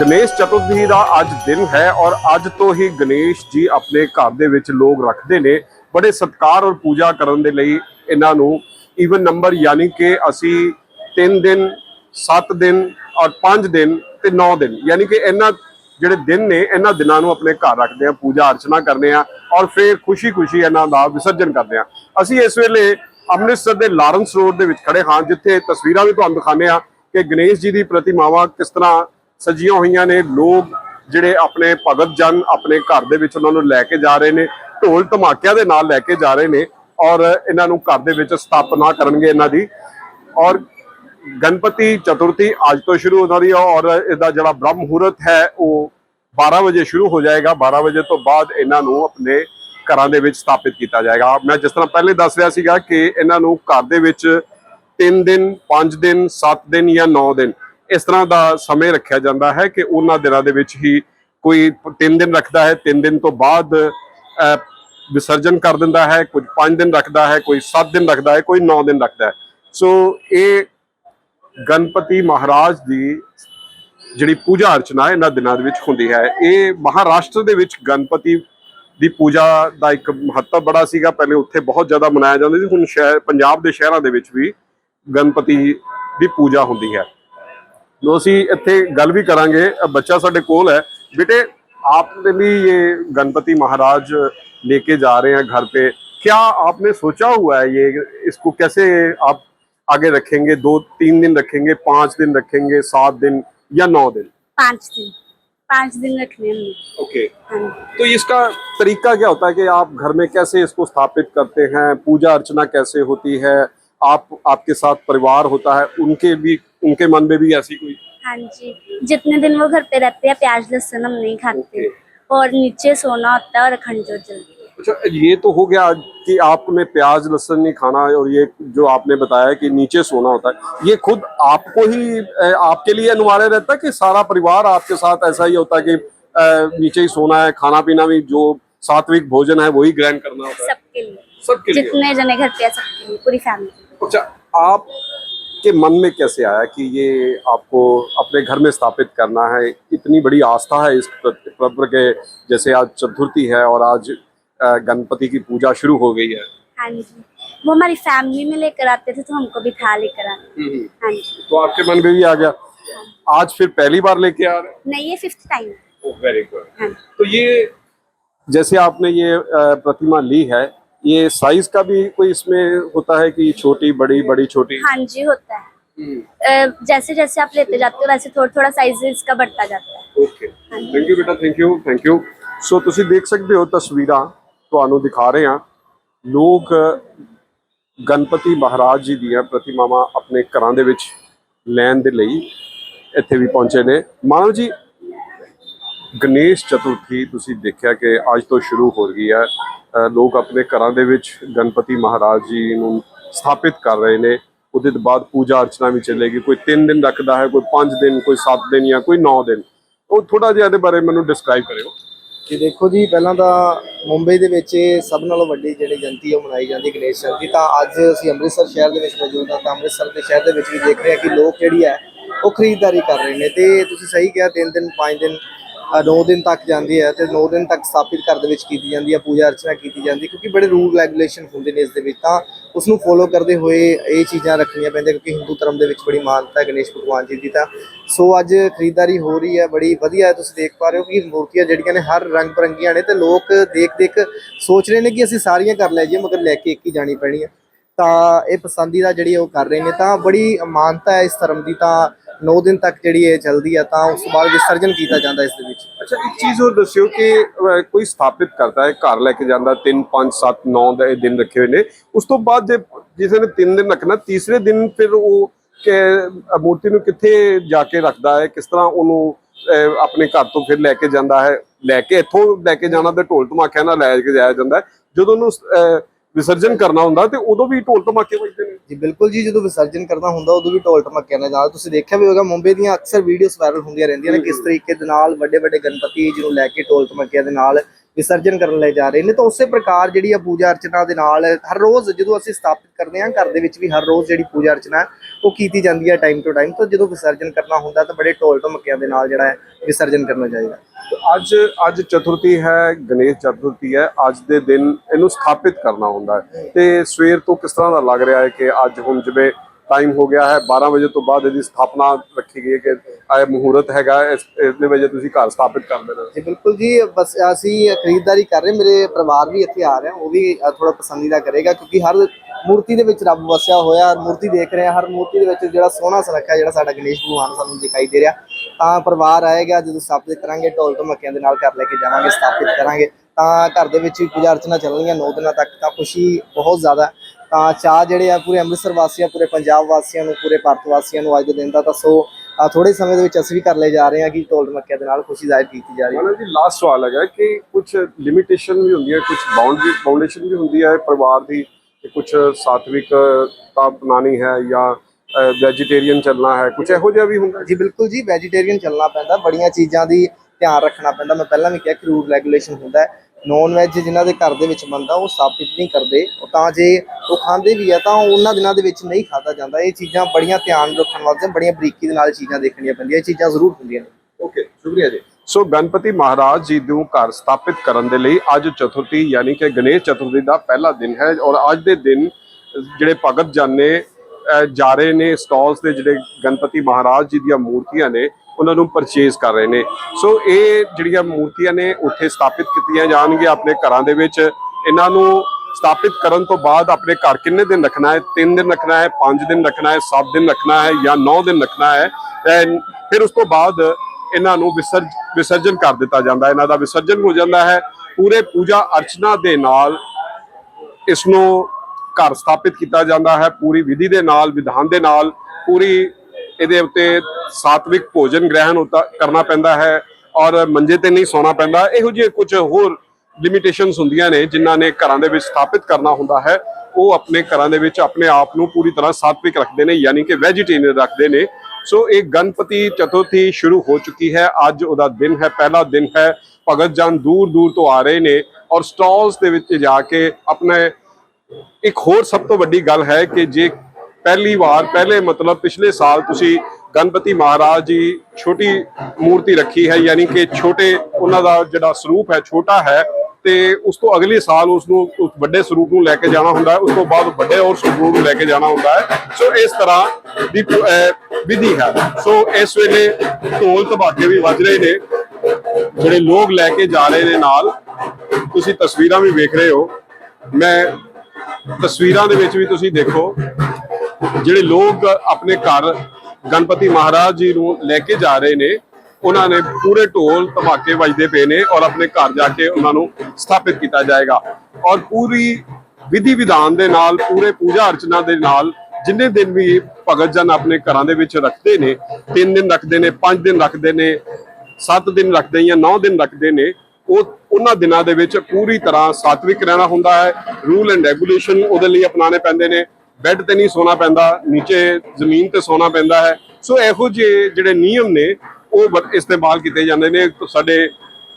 ਗਣੇਸ਼ ਚਤੁਰਥੀ ਦਾ ਅੱਜ ਦਿਨ ਹੈ ਔਰ ਅੱਜ ਤੋਂ ਹੀ ਗਣੇਸ਼ ਜੀ ਆਪਣੇ ਘਰ ਦੇ ਵਿੱਚ ਲੋਕ ਰੱਖਦੇ ਨੇ। ਬੜੇ ਸਤਕਾਰ ਔਰ ਪੂਜਾ ਕਰਨ ਦੇ ਲਈ ਇਹਨਾਂ ਨੂੰ ਈਵਨ ਨੰਬਰ ਯਾਨੀ ਕਿ ਅਸੀਂ 3 ਦਿਨ 7 ਦਿਨ ਔਰ 5 ਦਿਨ ਤੇ 9 ਦਿਨ ਯਾਨੀ ਕਿ ਇਹਨਾਂ ਜਿਹੜੇ ਦਿਨ ਨੇ, ਇਹਨਾਂ ਦਿਨਾਂ ਨੂੰ ਆਪਣੇ ਘਰ ਰੱਖਦੇ ਆ ਪੂਜਾ ਅਰਚਨਾ ਕਰਦੇ ਆ ਔਰ ਫਿਰ ਖੁਸ਼ੀ-ਖੁਸ਼ੀ ਇਹਨਾਂ ਦਾ ਵਿਸਰਜਨ ਕਰਦੇ ਆ ਅਸੀਂ ਇਸ ਵੇਲੇ ਅੰਮ੍ਰਿਤਸਰ ਦੇ ਲਾਰੈਂਸ ਰੋਡ ਦੇ ਵਿੱਚ ਖੜੇ ਹਾਂ, ਜਿੱਥੇ ਤਸਵੀਰਾਂ ਵੀ ਤੁਹਾਨੂੰ ਦਿਖਾਉਂਦੇ ਆ ਕਿ ਗਣੇਸ਼ ਜੀ ਦੀ ਪ੍ਰਤਿਮਾਵਾਂ ਕਿਸ ਤਰ੍ਹਾਂ ਸਜੀਆਂ ਹੋਈਆਂ ਨੇ। ਲੋਕ ਜਿਹੜੇ ਆਪਣੇ ਭਗਤ ਜਨ ਆਪਣੇ ਘਰ ਦੇ ਵਿੱਚ ਉਹਨਾਂ ਨੂੰ ਲੈ ਕੇ ਜਾ ਰਹੇ ਨੇ। ਢੋਲ ਧਮਾਕਿਆਂ ਦੇ ਨਾਲ ਲੈ ਕੇ ਜਾ ਰਹੇ ਨੇ ਔਰ ਇਹਨਾਂ ਨੂੰ ਘਰ ਦੇ ਵਿੱਚ ਸਥਾਪਨਾ ਕਰਨਗੇ ਇਹਨਾਂ ਦੀ। ਔਰ ਗਣਪਤੀ ਚਤੁਰਥੀ ਅੱਜ ਤੋਂ ਸ਼ੁਰੂ ਹੋ ਰਹੀ ਹੈ ਔਰ ਇਹਦਾ ਜਿਹੜਾ ਬ੍ਰਹਮ ਮੁਹੂਰਤ ਹੈ, ਉਹ 12 ਵਜੇ ਸ਼ੁਰੂ ਹੋ ਜਾਏਗਾ। 12 ਵਜੇ ਤੋਂ ਬਾਅਦ ਇਹਨਾਂ ਨੂੰ ਆਪਣੇ ਘਰਾਂ ਦੇ ਵਿੱਚ ਸਥਾਪਿਤ ਕੀਤਾ ਜਾਏਗਾ। ਮੈਂ ਜਿਸ ਤਰ੍ਹਾਂ ਪਹਿਲੇ ਦੱਸ ਰਿਹਾ ਸੀਗਾ ਕਿ ਇਹਨਾਂ ਨੂੰ ਘਰ ਦੇ ਵਿੱਚ 3 ਦਿਨ 5 ਦਿਨ 7 ਦਿਨ ਜਾਂ 9 ਦਿਨ ਇਸ ਤਰ੍ਹਾਂ ਦਾ ਸਮੇਂ ਰੱਖਿਆ ਜਾਂਦਾ ਹੈ ਕਿ ਉਹਨਾਂ ਦਿਨਾਂ ਦੇ ਵਿੱਚ ਹੀ ਕੋਈ 3 ਦਿਨ ਰੱਖਦਾ ਹੈ 3 ਦਿਨ ਤੋਂ ਬਾਅਦ ਵਿਸਰਜਨ ਕਰ ਦਿੰਦਾ ਹੈ, ਕੁਝ 5 ਦਿਨ ਰੱਖਦਾ ਹੈ, ਕੋਈ 7 ਦਿਨ ਰੱਖਦਾ ਹੈ, ਕੋਈ 9 ਦਿਨ ਰੱਖਦਾ ਹੈ। ਸੋ ਇਹ ਗਣਪਤੀ ਮਹਾਰਾਜ ਦੀ ਜਿਹੜੀ ਪੂਜਾ ਅਰਚਨਾ ਇਹਨਾਂ ਦਿਨਾਂ ਦੇ ਵਿੱਚ ਹੁੰਦੀ ਹੈ। ਇਹ ਮਹਾਰਾਸ਼ਟਰ ਦੇ ਵਿੱਚ ਗਣਪਤੀ ਦੀ ਪੂਜਾ ਦਾ ਇੱਕ ਮਹੱਤਵ ਬੜਾ ਸੀਗਾ। ਪਹਿਲੇ ਉੱਥੇ ਬਹੁਤ ਜ਼ਿਆਦਾ ਮਨਾਇਆ ਜਾਂਦਾ ਸੀ, ਹੁਣ ਸ਼ਹਿਰ, ਪੰਜਾਬ ਦੇ ਸ਼ਹਿਰਾਂ ਦੇ ਵਿੱਚ ਵੀ ਗਣਪਤੀ ਦੀ ਪੂਜਾ ਹੁੰਦੀ ਹੈ। तो ਅਸੀਂ ਇੱਥੇ ਗੱਲ ਵੀ ਕਰਾਂਗੇ ਅ, ਬੱਚਾ ਸਾਡੇ ਕੋਲ है बेटे आपने भी ये गणपति महाराज लेके जा रहे हैं घर पे क्या आपने सोचा हुआ है ये इसको कैसे आप आगे रखेंगे दो तीन दिन रखेंगे पांच दिन रखेंगे सात दिन या नौ दिन पाँच दिन पाँच दिन रखने हैं हमने ओके हाँ जी। तो इसका तरीका क्या होता है कि आप घर में कैसे इसको स्थापित करते हैं पूजा अर्चना कैसे होती है आप आपके साथ परिवार होता है उनके भी उनके मन में भी ऐसी कोई? हाँ जी जितने दिन वो घर पे रहते हैं प्याज लहसुन हम नहीं खाते। और नीचे सोना होता है और अखंड जलती है अच्छा ये तो हो गया कि आपने प्याज लहसुन नहीं खाना और ये जो आपने बताया कि नीचे सोना होता है ये खुद आपको ही आपके लिए अनिवार्य रहता है कि सारा परिवार आपके साथ ऐसा ही होता है कि नीचे ही सोना है खाना पीना भी जो सात्विक भोजन है वही ग्रहण करना होता है? सबके लिए। सबके लिए। जितने जने घर पे सबके लिए पूरी फैमिली। अच्छा आप के मन में कैसे आया कि ये आपको अपने घर में स्थापित करना है? इतनी बड़ी आस्था है इस प्रभु के जैसे आज चतुर्थी है और आज गणपति की पूजा शुरू हो गई है। हाँ जी। वो हमारी फैमिली में लेकर आते थे तो हमको भी था लेकर आते हाँ जी। तो आपके मन में भी आ गया। आज फिर पहली बार लेके आ रहे नहीं ये फिफ्थ टाइम वेरी गुड तो ये जैसे आपने ये प्रतिमा ली है ये साइज का भी कोई इसमें होता है कि छोटी बड़ी बड़ी छोटी हाँ जी होता है अ, जैसे जैसे आप लेते जाते हो वैसे थोड़ा थोड़ा साइज इसका बढ़ता जाता है ਓਕੇ ਥੈਂਕ ਯੂ ਬੇਟਾ thank you thank you so ਤੁਸੀਂ ਦੇਖ ਸਕਦੇ ਹੋ ਤਸਵੀਰਾਂ ਤੁਹਾਨੂੰ ਦਿਖਾ ਰਹੇ ਹਾਂ ਲੋਕ ਗਣਪਤੀ ਮਹਾਰਾਜ ਜੀ ਦੀਆਂ ਪ੍ਰਤਿਮਾਵਾਂ ਆਪਣੇ ਘਰਾਂ ਦੇ ਵਿੱਚ ਲੈਣ ਦੇ ਲਈ ਇੱਥੇ ਵੀ ਪਹੁੰਚੇ ਨੇ ਮਾਨਵ ਜੀ ਗਣੇਸ਼ ਚਤੁਰਥੀ ਤੁਸੀਂ ਦੇਖਿਆ ਕਿ ਅੱਜ ਤੋਂ ਸ਼ੁਰੂ ਹੋ ਰਹੀ ਹੈ ਅ, ਲੋਕ ਆਪਣੇ ਘਰਾਂ ਦੇ ਵਿੱਚ ਗਣਪਤੀ ਮਹਾਰਾਜ ਜੀ ਨੂੰ ਸਥਾਪਿਤ ਕਰ ਰਹੇ ਨੇ। ਉਹਦੇ ਤੋਂ ਬਾਅਦ ਪੂਜਾ ਅਰਚਨਾ ਵੀ ਚੱਲੇਗੀ। ਕੋਈ 3 ਦਿਨ ਰੱਖਦਾ ਹੈ, ਕੋਈ 5 ਦਿਨ, ਕੋਈ 7 ਦਿਨ ਜਾਂ ਕੋਈ 9 ਦਿਨ। ਉਹ ਥੋੜਾ ਜਿਹਾ ਇਹਦੇ ਬਾਰੇ ਮੈਨੂੰ ਡਿਸਕ੍ਰਾਈਬ ਕਰਿਓ। ਜੀ ਦੇਖੋ ਜੀ, ਪਹਿਲਾਂ ਤਾਂ ਮੁੰਬਈ ਦੇ ਵਿੱਚ ਸਭ ਨਾਲੋਂ ਵੱਡੀ ਜਿਹੜੀ ਜਯੰਤੀ ਹੈ ਉਹ ਮਨਾਈ ਜਾਂਦੀ ਹੈ ਗਣੇਸ਼ ਚਤੁਰਥੀ ਤਾਂ ਅੱਜ ਅਸੀਂ ਅੰਮ੍ਰਿਤਸਰ ਸ਼ਹਿਰ ਦੇ ਵਿੱਚ ਮੌਜੂਦ ਹਾਂ। ਤਾਂ ਅੰਮ੍ਰਿਤਸਰ ਦੇ ਸ਼ਹਿਰ ਦੇ ਵਿੱਚ ਵੀ ਦੇਖ ਰਹੇ ਹਾਂ ਕਿ ਲੋਕ ਜਿਹੜੀ ਹੈ, ਉਹ ਖਰੀਦਦਾਰੀ ਕਰ ਰਹੇ ਨੇ। ਤੇ ਤੁਸੀਂ ਸਹੀ ਕਿਹਾ, ਤਿੰਨ ਦਿਨ, ਪੰਜ ਦਿਨ 9 ਦਿਨ ਤੱਕ ਜਾਂਦੀ ਹੈ ਤੇ 9 ਦਿਨ ਤੱਕ ਸਥਾਪਿਤ ਘਰ ਦੇ ਵਿੱਚ ਕੀਤੀ ਜਾਂਦੀ ਹੈ, ਪੂਜਾ ਅਰਚਨਾ ਕੀਤੀ ਜਾਂਦੀ ਹੈ ਕਿਉਂਕਿ ਬੜੇ ਰੂਲ ਰੈਗੂਲੇਸ਼ਨ ਹੁੰਦੇ ਨੇ ਇਸ ਦੇ ਵਿੱਚ ਤਾਂ ਉਸ ਨੂੰ ਫੋਲੋ ਕਰਦੇ ਹੋਏ ਇਹ ਚੀਜ਼ਾਂ ਰੱਖਣੀਆਂ ਪੈਂਦੀਆਂ ਕਿਉਂਕਿ ਹਿੰਦੂ ਧਰਮ ਦੇ ਵਿੱਚ ਬੜੀ ਮਾਨਤਾ ਹੈ ਗਣੇਸ਼ ਭਗਵਾਨ ਜੀ ਦੀ ਤਾਂ। ਸੋ ਅੱਜ ਖਰੀਦਦਾਰੀ ਹੋ ਰਹੀ ਹੈ, ਬੜੀ ਵਧੀਆ ਹੈ, ਤੁਸੀਂ ਦੇਖ ਪਾ ਰਹੇ ਹੋ ਕਿ ਮੂਰਤੀਆਂ ਜਿਹੜੀਆਂ ਨੇ ਹਰ ਰੰਗ ਬਰੰਗੀਆਂ ਨੇ ਤੇ ਲੋਕ ਦੇਖ ਦੇਖ ਸੋਚ ਰਹੇ ਨੇ ਕਿ ਅਸੀਂ ਸਾਰੀਆਂ ਕਰ ਲੈ ਜਾਈਏ ਮਗਰ ਲੈ ਕੇ ਇੱਕ ਹੀ ਜਾਣੀ ਪੈਣੀ ਹੈ। ਤਾਂ ਇਹ ਪਸੰਦੀਦਾ ਜਿਹੜੀ ਉਹ ਕਰ ਰਹੇ ਨੇ ਤਾਂ ਬੜੀ ਮਾਨਤਾ ਹੈ ਇਸ ਧਰਮ ਦੀ ਤਾਂ 9 ਦਿਨ ਤੱਕ ਜਿਹੜੀ ਇਹ ਚੱਲਦੀ ਹੈ ਤਾਂ ਉਸ ਤੋਂ ਬਾਅਦ ਵਿਸਰਜਨ ਕੀਤਾ ਜਾਂਦਾ ਇਸ ਦੇ ਵਿੱਚ। ਅੱਛਾ ਇੱਕ ਚੀਜ਼ ਹੋਰ ਦੱਸਿਓ ਕਿ ਅਹ, ਕੋਈ ਸਥਾਪਿਤ ਕਰਦਾ ਹੈ ਘਰ ਲੈ ਕੇ ਜਾਂਦਾ 3 5 7 9 ਦੇ ਦਿਨ ਰੱਖੇ ਹੋਏ ਨੇ। ਉਸ ਤੋਂ ਬਾਅਦ ਜੇ ਜਿਸੇ ਨੇ 3 ਦਿਨ ਰੱਖਣਾ ਤੀਸਰੇ ਦਿਨ ਫਿਰ ਉਹ ਕਿ ਮੂਰਤੀ ਨੂੰ ਕਿੱਥੇ ਜਾ ਕੇ ਰੱਖਦਾ ਹੈ ਕਿਸ ਤਰ੍ਹਾਂ ਉਹਨੂੰ ਅਹ, ਆਪਣੇ ਘਰ ਤੋਂ ਫਿਰ ਲੈ ਕੇ ਜਾਂਦਾ ਹੈ ਲੈ ਕੇ ਇੱਥੋਂ ਲੈ ਕੇ ਜਾਣਾ ਤੇ ਢੋਲ ਧਮਾਕਿਆਂ ਨਾਲ ਲੈ ਕੇ ਜਾਇਆ ਜਾਂਦਾ ਹੈ। ਜਦੋਂ ਉਹਨੂੰ ਅਹ, ਵਿਸਰਜਨ ਕਰਨਾ ਹੁੰਦਾ ਤੇ ਉਦੋਂ ਵੀ ਢੋਲ ਧਮਾਕੇ ਵੱਜਦੇ ਨੇ। ਜੀ, ਬਿਲਕੁਲ ਜੀ, ਜਦੋਂ ਵਿਸਰਜਨ ਕਰਨਾ ਹੁੰਦਾ, ਉਦੋਂ ਵੀ ਢੋਲ ਢਮੱਕਿਆਂ ਦੇ ਨਾਲ। ਤੁਸੀਂ ਦੇਖਿਆ ਵੀ ਹੋਵੇਗਾ ਮੁੰਬਈ ਦੀਆਂ ਅਕਸਰ ਵੀਡੀਓਜ਼ ਵਾਇਰਲ ਹੁੰਦੀਆਂ ਰਹਿੰਦੀਆਂ ਨੇ, ਕਿਸ ਤਰੀਕੇ ਦੇ ਨਾਲ ਵੱਡੇ ਵੱਡੇ ਗਣਪਤੀ ਜਿਹਨੂੰ ਲੈ ਕੇ ਢੋਲ ਢਮੱਕਿਆਂ ਦੇ ਨਾਲ ਵਿਸਰਜਨ ਕਰਨ ਲਈ ਜਾ ਰਹੇ ਨੇ। ਤਾਂ ਉਸੇ ਪ੍ਰਕਾਰ ਜਿਹੜੀ ਆ ਪੂਜਾ ਅਰਚਨਾ ਦੇ ਨਾਲ, ਹਰ ਰੋਜ਼ ਜਦੋਂ ਅਸੀਂ ਸਥਾਪਿਤ ਕਰਦੇ ਹਾਂ, ਘਰ ਦੇ ਵਿੱਚ ਵੀ ਹਰ ਰੋਜ਼ ਜਿਹੜੀ ਪੂਜਾ ਅਰਚਨਾ ਉਹ ਕੀਤੀ ਜਾਂਦੀ ਹੈ ਟਾਈਮ ਟੂ ਟਾਈਮ ਤਾਂ ਜਦੋਂ ਵਿਸਰਜਨ ਕਰਨਾ ਹੁੰਦਾ, ਤਾਂ ਬੜੇ ਢੋਲ ਢਮੱਕਿਆਂ ਦੇ ਨਾਲ ਜਿਹੜਾ ਹੈ, ਵਿਸਰਜਨ ਕਰਨਾ ਚਾਹੀਦਾ। ਅੱਜ ਅੱਜ ਚਤੁਰਥੀ ਹੈ ਗਣੇਸ਼ ਚਤੁਰਥੀ ਹੈ ਅੱਜ ਦੇ ਦਿਨ ਇਹਨੂੰ ਸਥਾਪਿਤ ਕਰਨਾ ਹੁੰਦਾ ਹੈ। ਤੇ ਸਵੇਰ ਤੋਂ ਕਿਸ ਤਰ੍ਹਾਂ ਦਾ ਲੱਗ ਰਿਹਾ ਹੈ ਕਿ ਅੱਜ ਹੁਣ ਜਿਵੇਂ ਟਾਈਮ ਹੋ ਗਿਆ ਹੈ 12 ਵਜੇ ਤੋਂ ਬਾਅਦ ਇਹਦੀ ਸਥਾਪਨਾ ਰੱਖੀ ਗਈ ਹੈ ਕਿ ਇਹ ਮੁਹੂਰਤ ਹੈਗਾ ਇਸ ਇਸਨੇ ਵਜੇ ਤੁਸੀਂ ਘਰ ਸਥਾਪਿਤ ਕਰ ਦੇਣਾ ਜੀ ਬਿਲਕੁਲ ਜੀ ਬਸ ਅਸੀਂ ਖਰੀਦਦਾਰੀ ਕਰ ਰਹੇ ਮੇਰੇ ਪਰਿਵਾਰ ਵੀ ਇੱਥੇ ਆ ਰਿਹਾ ਉਹ ਵੀ ਥੋੜਾ ਪਸੰਦੀਦਾ ਕਰੇਗਾ ਕਿਉਂਕਿ ਹਰ ਮੂਰਤੀ ਦੇ ਵਿੱਚ ਰੱਬ ਵਸਿਆ ਹੋਇਆ ਮੂਰਤੀ ਦੇਖ ਰਹੇ ਹਾਂ ਹਰ ਮੂਰਤੀ ਦੇ ਵਿੱਚ ਜਿਹੜਾ ਸੋਹਣਾ ਸੁਨੱਖਾ ਜਿਹੜਾ ਸਾਡਾ ਗਣੇਸ਼ ਭਗਵਾਨ ਸਾਨੂੰ ਦਿਖਾਈ ਦੇ ਰਿਹਾ ਤਾਂ ਪਰਿਵਾਰ ਆਏਗਾ ਜਦੋਂ ਸਥਾਪਿਤ ਕਰਾਂਗੇ ਢੋਲ ਢਮੱਕਿਆਂ ਦੇ ਨਾਲ ਘਰ ਲੈ ਕੇ ਜਾਵਾਂਗੇ ਸਥਾਪਿਤ ਕਰਾਂਗੇ ਤਾਂ ਘਰ ਦੇ ਵਿੱਚ ਵੀ ਪੂਜਾ ਅਰਚਨਾ ਚੱਲਣਗੀਆਂ 9 ਦਿਨਾਂ ਤੱਕ ਤਾਂ ਖੁਸ਼ੀ ਬਹੁਤ ਜ਼ਿਆਦਾ ਤਾਂ ਚਾਹ ਜਿਹੜੇ ਆ ਪੂਰੇ ਅੰਮ੍ਰਿਤਸਰ ਵਾਸੀਆਂ ਪੂਰੇ ਪੰਜਾਬ ਵਾਸੀਆਂ ਨੂੰ ਪੂਰੇ ਭਾਰਤ ਵਾਸੀਆਂ ਨੂੰ ਅੱਜ ਦੇ ਦਿਨ ਦਾ ਤਾਂ ਸੋ ਅ, ਥੋੜੇ ਸਮੇਂ ਦੇ ਵਿੱਚ ਅਸੀਂ ਵੀ ਕਰ ਲੈ ਜਾ ਰਹੇ ਹਾਂ ਕਿ ਢੋਲ ਢਮੱਕਿਆਂ ਦੇ ਨਾਲ ਖੁਸ਼ੀ ਜ਼ਾਹਿਰ ਕੀਤੀ ਜਾ ਰਹੀ ਹੈ। ਜੀ ਲਾਸਟ ਸਵਾਲ ਹੈਗਾ ਕਿ ਕੁਝ ਲਿਮਿਟੇਸ਼ਨ ਵੀ ਹੁੰਦੀ ਹੈ ਕੁਝ ਬਾਉਂਡਰੀ ਬਾਉਂਡੇਸ਼ਨ ਵੀ ਹੁੰਦੀ ਹੈ ਪਰਿਵਾਰ ਦੀ ਕਿ ਕੁਝ ਸਾਤਵਿਕਤਾ ਅਪਣਾਉਣੀ ਹੈ ਜਾਂ ਵੈਜੀਟੇਰੀਅਨ ਚੱਲਣਾ ਹੈ ਕੁਝ ਇਹੋ ਜਿਹਾ ਵੀ ਹੁੰਦਾ? ਜੀ ਬਿਲਕੁਲ ਜੀ ਵੈਜੀਟੇਰੀਅਨ ਚੱਲਣਾ ਪੈਂਦਾ ਬੜੀਆਂ ਚੀਜ਼ਾਂ ਦੀ ਧਿਆਨ ਰੱਖਣਾ ਪੈਂਦਾ। ਮੈਂ ਪਹਿਲਾਂ ਵੀ ਕਿਹਾ ਕਿ ਰੂਲ ਰੈਗੂਲੇਸ਼ਨ ਹੁੰਦਾ ਹੈ। ਨੌਨ ਵੈਜ ਜਿਨ੍ਹਾਂ ਦੇ ਘਰ ਦੇ ਵਿੱਚ ਬਣਦਾ ਉਹ ਸਥਾਪਿਤ ਨਹੀਂ ਕਰਦੇ। ਤਾਂ ਜੇ ਉਹ ਖਾਂਦੇ ਵੀ ਆ ਤਾਂ ਉਹਨਾਂ ਦਿਨਾਂ ਦੇ ਵਿੱਚ ਨਹੀਂ ਖਾਦਾ ਜਾਂਦਾ। ਇਹ ਚੀਜ਼ਾਂ ਬੜੀਆਂ ਧਿਆਨ ਰੱਖਣ ਵਾਸਤੇ ਬੜੀਆਂ ਬਰੀਕੀ ਦੇ ਨਾਲ ਚੀਜ਼ਾਂ ਦੇਖਣੀਆਂ ਪੈਂਦੀਆਂ। ਇਹ ਚੀਜ਼ਾਂ ਜ਼ਰੂਰ ਹੁੰਦੀਆਂ ਨੇ। ਓਕੇ ਸ਼ੁਕਰੀਆ ਜੀ। ਸੋ ਗਣਪਤੀ ਮਹਾਰਾਜ ਜੀ ਨੂੰ ਘਰ ਸਥਾਪਿਤ ਕਰਨ ਦੇ ਲਈ ਅੱਜ ਚਤੁਰਥੀ ਯਾਨੀ ਕਿ ਗਣੇਸ਼ ਚਤੁਰਥੀ ਦਾ ਪਹਿਲਾ ਦਿਨ ਹੈ ਔਰ ਅੱਜ ਦੇ ਦਿਨ ਜਿਹੜੇ ਭਗਤ ਜਾਨੇ ਜਾ ਰਹੇ ਨੇ ਸਟਾਲਸ ਦੇ ਜਿਹੜੇ ਗਣਪਤੀ ਮਹਾਰਾਜ ਜੀ ਦੀਆਂ ਮੂਰਤੀਆਂ ਨੇ, ਉਹਨਾਂ ਨੂੰ ਪਰਚੇਜ਼ ਕਰ ਰਹੇ ਨੇ। ਸੋ ਇਹ ਜਿਹੜੀਆਂ ਮੂਰਤੀਆਂ ਨੇ, ਉੱਥੇ ਸਥਾਪਿਤ ਕੀਤੀਆਂ ਜਾਣਗੀਆਂ ਆਪਣੇ ਘਰਾਂ ਦੇ ਵਿੱਚ। ਇਹਨਾਂ ਨੂੰ ਸਥਾਪਿਤ ਕਰਨ ਤੋਂ ਬਾਅਦ ਆਪਣੇ ਘਰ ਕਿੰਨੇ ਦਿਨ ਰੱਖਣਾ ਹੈ? 3 ਦਿਨ ਰੱਖਣਾ ਹੈ 5 ਦਿਨ ਰੱਖਣਾ ਹੈ 7 ਦਿਨ ਰੱਖਣਾ ਹੈ ਜਾਂ 9 ਦਿਨ ਰੱਖਣਾ ਹੈ? ਫਿਰ ਉਸ ਤੋਂ ਬਾਅਦ ਇਹਨਾਂ ਨੂੰ ਵਿਸਰਜ, ਵਿਸਰਜਨ ਕਰ ਦਿੱਤਾ ਜਾਂਦਾ ਇਹਨਾਂ ਦਾ ਵਿਸਰਜਨ ਹੋ ਜਾਂਦਾ ਹੈ। ਪੂਰੇ ਪੂਜਾ ਅਰਚਨਾ ਦੇ ਨਾਲ ਇਸ ਨੂੰ ਘਰ ਸਥਾਪਿਤ ਕੀਤਾ ਜਾਂਦਾ ਹੈ, ਪੂਰੀ ਵਿਧੀ ਦੇ ਨਾਲ, ਵਿਧਾਨ ਦੇ ਨਾਲ, ਪੂਰੀ ਇਹਦੇ ਉੱਤੇ ਸਾਤਵਿਕ ਭੋਜਨ ਗ੍ਰਹਿਣ ਹੁੰਦਾ, ਕਰਨਾ ਪੈਂਦਾ ਹੈ ਔਰ ਮੰਜੇ ਤੇ ਨਹੀਂ ਸੌਣਾ ਪੈਂਦਾ। ਇਹੋ ਜਿਹੇ ਕੁਝ ਹੋਰ ਲਿਮਿਟੇਸ਼ਨਸ ਹੁੰਦੀਆਂ ਨੇ ਜਿਨ੍ਹਾਂ ਨੇ ਘਰਾਂ ਦੇ ਵਿੱਚ ਸਥਾਪਿਤ ਕਰਨਾ ਹੁੰਦਾ ਹੈ। ਉਹ ਆਪਣੇ ਘਰਾਂ ਦੇ ਵਿੱਚ ਆਪਣੇ ਆਪ ਨੂੰ ਪੂਰੀ ਤਰ੍ਹਾਂ ਸਾਤਵਿਕ ਰੱਖਦੇ ਨੇ, ਯਾਨੀ ਕਿ ਵੈਜੀਟੇਰੀਅਨ ਰੱਖਦੇ ਨੇ। ਸੋ ਇਹ ਗਣਪਤੀ ਚਤੁਰਥੀ ਸ਼ੁਰੂ ਹੋ ਚੁੱਕੀ ਹੈ। ਅੱਜ ਉਹਦਾ ਦਿਨ ਹੈ, ਪਹਿਲਾ ਦਿਨ ਹੈ। ਭਗਤ ਜਨ ਦੂਰ ਦੂਰ ਤੋਂ ਆ ਰਹੇ ਨੇ ਔਰ ਸਟਾਲਸ ਦੇ ਵਿੱਚ ਜਾ ਕੇ ਆਪਣੇ ਇੱਕ ਹੋਰ ਸਭ ਤੋਂ ਵੱਡੀ ਗੱਲ ਹੈ ਕਿ ਜੇ ਪਹਿਲੀ ਵਾਰ, ਪਹਿਲੇ ਮਤਲਬ ਪਿਛਲੇ ਸਾਲ ਤੁਸੀਂ ਗਣਪਤੀ ਮਹਾਰਾਜ ਜੀ ਛੋਟੀ ਮੂਰਤੀ ਰੱਖੀ ਹੈ, ਯਾਨੀ ਕਿ ਛੋਟੇ ਉਹਨਾਂ ਦਾ ਜਿਹੜਾ ਸਰੂਪ ਹੈ, ਛੋਟਾ ਹੈ, ਤੇ ਉਸ ਤੋਂ ਅਗਲੇ ਸਾਲ ਉਸ ਨੂੰ ਉਸ ਵੱਡੇ ਸਰੂਪ ਨੂੰ ਲੈ ਕੇ ਜਾਣਾ ਹੁੰਦਾ ਹੈ, ਉਸ ਤੋਂ ਬਾਅਦ ਵੱਡੇ ਹੋਰ ਸਰੂਪ ਨੂੰ ਲੈ ਕੇ ਜਾਣਾ ਹੁੰਦਾ ਹੈ। ਸੋ ਇਸ ਤਰ੍ਹਾਂ ਦੀ ਵਿਧੀ ਹੈ। ਸੋ ਇਸ ਵੇਲੇ ਢੋਲ ਧਮਾਕੇ ਵੀ ਵੱਜ ਰਹੇ ਨੇ। ਜਿਹੜੇ ਲੋਕ ਲੈ ਕੇ ਜਾ ਰਹੇ ਨੇ ਨਾਲ, ਤੁਸੀਂ ਤਸਵੀਰਾਂ ਵੀ ਵੇਖ ਰਹੇ ਹੋ। ਮੈਂ ਤਸਵੀਰਾਂ ਦੇ ਵਿੱਚ ਵੀ ਤੁਸੀਂ ਦੇਖੋ, ਜਿਹੜੇ ਲੋਕ ਆਪਣੇ ਘਰ ਗਣਪਤੀ ਮਹਾਰਾਜ ਜੀ ਨੂੰ ਲੈ ਕੇ ਜਾ ਰਹੇ ਨੇ, ਉਹਨਾਂ ਨੇ ਪੂਰੇ ਢੋਲ ਧਮਾਕੇ ਵੱਜਦੇ ਪਏ ਨੇ ਔਰ ਆਪਣੇ ਘਰ ਜਾ ਕੇ ਉਹਨਾਂ ਨੂੰ ਸਥਾਪਿਤ ਕੀਤਾ ਜਾਏਗਾ। ਔਰ ਪੂਰੀ ਵਿਧੀ ਵਿਧਾਨ ਦੇ ਨਾਲ, ਪੂਰੇ ਪੂਜਾ ਅਰਚਨਾ ਦੇ ਨਾਲ ਜਿੰਨੇ ਦਿਨ ਵੀ ਭਗਤ ਜਨ ਆਪਣੇ ਘਰਾਂ ਦੇ ਵਿੱਚ ਰੱਖਦੇ ਨੇ 3 ਦਿਨ ਰੱਖਦੇ ਨੇ 5 ਦਿਨ ਰੱਖਦੇ ਨੇ 7 ਦਿਨ ਰੱਖਦੇ ਜਾਂ 9 ਦਿਨ ਰੱਖਦੇ ਨੇ ਉਹ ਉਹਨਾਂ ਦਿਨਾਂ ਦੇ ਵਿੱਚ ਪੂਰੀ ਤਰ੍ਹਾਂ ਸਾਤਵਿਕ ਰਹਿਣਾ ਹੁੰਦਾ ਹੈ। ਰੂਲ ਐਂਡ ਰੈਗੂਲੇਸ਼ਨ ਉਹਦੇ ਲਈ ਅਪਣਾਣੇ ਪੈਂਦੇ ਨੇ। ਬੈੱਡ ਤੇ ਨਹੀਂ ਸੋਣਾ ਪੈਂਦਾ, ਨੀਚੇ ਜ਼ਮੀਨ ਤੇ ਸੋਣਾ ਪੈਂਦਾ ਹੈ। ਸੋ ਇਹੋ ਜਿਹੇ ਜਿਹੜੇ ਨਿਯਮ ਨੇ, ਉਹ ਇਸਤੇਮਾਲ ਕੀਤੇ ਜਾਂਦੇ ਨੇ, ਸਾਡੇ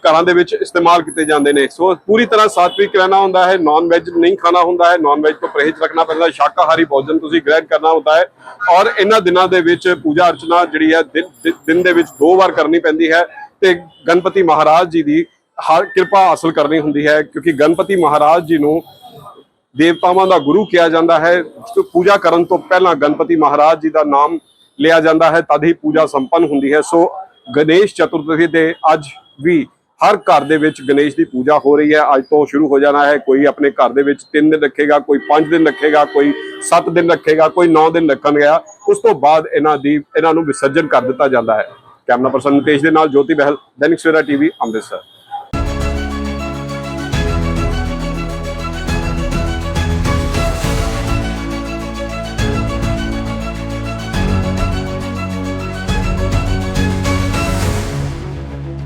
ਘਰਾਂ ਦੇ ਵਿੱਚ ਇਸਤੇਮਾਲ ਕੀਤੇ ਜਾਂਦੇ ਨੇ। ਸੋ ਪੂਰੀ ਤਰ੍ਹਾਂ ਸਾਤਵਿਕ ਰਹਿਣਾ ਹੁੰਦਾ ਹੈ ਨਾਨ ਵੈਜ ਨਹੀਂ ਖਾਣਾ ਹੁੰਦਾ ਹੈ ਨਾਨ ਵੈਜ ਤੋਂ ਪਰਹੇਜ਼ ਰੱਖਣਾ ਪੈਂਦਾ ਹੈ। ਸ਼ਾਕਾਹਾਰੀ ਭੋਜਨ ਤੁਸੀਂ ਗ੍ਰਹਿਣ ਕਰਨਾ ਹੁੰਦਾ ਹੈ ਔਰ ਇਹਨਾਂ ਦਿਨਾਂ ਦੇ ਵਿੱਚ ਪੂਜਾ ਅਰਚਨਾ ਜਿਹੜੀ ਹੈ ਦਿਨ ਦਿਨ ਦੇ ਵਿੱਚ ਦੋ ਵਾਰ ਕਰਨੀ ਪੈਂਦੀ ਹੈ। ਤੇ ਗਣਪਤੀ ਮਹਾਰਾਜ ਜੀ ਦੀ ਹਰ ਕਿਰਪਾ ਹਾਸਲ ਕਰਨੀ ਹੁੰਦੀ ਹੈ, ਕਿਉਂਕਿ ਗਣਪਤੀ ਮਹਾਰਾਜ ਜੀ ਨੂੰ ਦੇਵਤਾਵਾਂ ਦਾ ਗੁਰੂ ਕਿਹਾ ਜਾਂਦਾ ਹੈ ਪੂਜਾ ਕਰਨ ਤੋਂ ਪਹਿਲਾਂ ਗਣਪਤੀ ਮਹਾਰਾਜ ਜੀ ਦਾ ਨਾਮ ਲਿਆ ਜਾਂਦਾ ਹੈ, ਤਦ ਹੀ ਪੂਜਾ ਸੰਪੰਨ ਹੁੰਦੀ ਹੈ। ਸੋ ਗਣੇਸ਼ ਚਤੁਰਥੀ ਦੇ ਅੱਜ ਵੀ ਹਰ ਘਰ ਦੇ ਵਿੱਚ ਗਣੇਸ਼ ਦੀ ਪੂਜਾ ਹੋ ਰਹੀ ਹੈ। ਅੱਜ ਤੋਂ ਸ਼ੁਰੂ ਹੋ ਜਾਣਾ ਹੈ। ਕੋਈ ਆਪਣੇ ਘਰ ਦੇ ਵਿੱਚ 3 ਦਿਨ ਰੱਖੇਗਾ, ਕੋਈ 5 ਦਿਨ ਰੱਖੇਗਾ, ਕੋਈ 7 ਦਿਨ ਰੱਖੇਗਾ, ਕੋਈ 9 ਦਿਨ ਰੱਖਣ ਗਿਆ ਉਸ ਤੋਂ ਬਾਅਦ ਇਹਨਾਂ ਦੀ, ਇਹਨਾਂ ਨੂੰ ਵਿਸਰਜਨ ਕਰ ਦਿੱਤਾ ਜਾਂਦਾ ਹੈ। ਕੈਮਰਾ ਪਰਸਨ ਨਿਤੇਸ਼ ਦੇ ਨਾਲ ਜੋਤੀ ਬਹਿਲ, ਦੈਨਿਕ ਸਵੇਰਾ ਟੀਵੀ, ਅੰਮ੍ਰਿਤਸਰ।